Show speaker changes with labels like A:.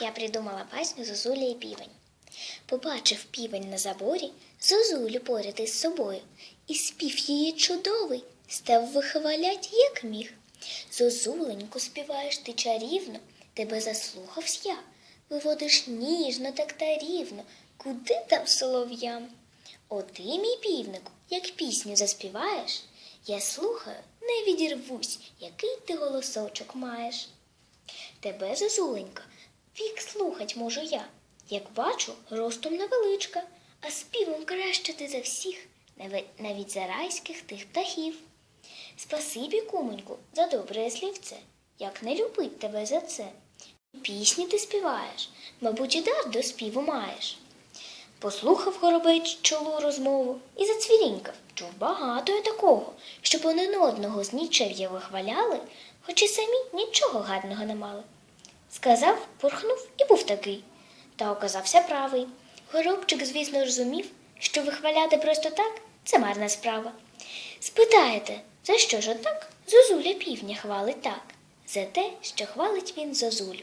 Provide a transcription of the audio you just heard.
A: Я придумала пасню Зозуля і півень. Побачив півень на заборі Зозулю поряд із собою, і спів її чудовий став вихвалять, як міг. Зозуленьку співаєш ти чарівно, тебе заслухавсь я, виводиш ніжно так та рівно, куди там солов'ям? О ти, мій півнику, як пісню заспіваєш, я слухаю, не відірвусь, який ти голосочок маєш. Тебе, зозуленька, вік слухать можу я. Як бачу, ростом невеличка, а співом краще ти за всіх, навіть за райських тих птахів. Спасибі, кумоньку, за добре слівце, як не любить тебе за це. Пісні ти співаєш, мабуть, і дар до співу маєш. Послухав горобець чолу розмову і зацвірінькав. Чув багато я такого, щоб один одного з нічев'я вихваляли, хоч і самі нічого гарного не мали. Сказав, пурхнув і був такий. Та оказався правий. Горобчик, звісно, розумів, що вихваляти просто так це марна справа. Спитаєте, за що ж отак Зозуля півня хвалить так? За те, що хвалить він Зозулю.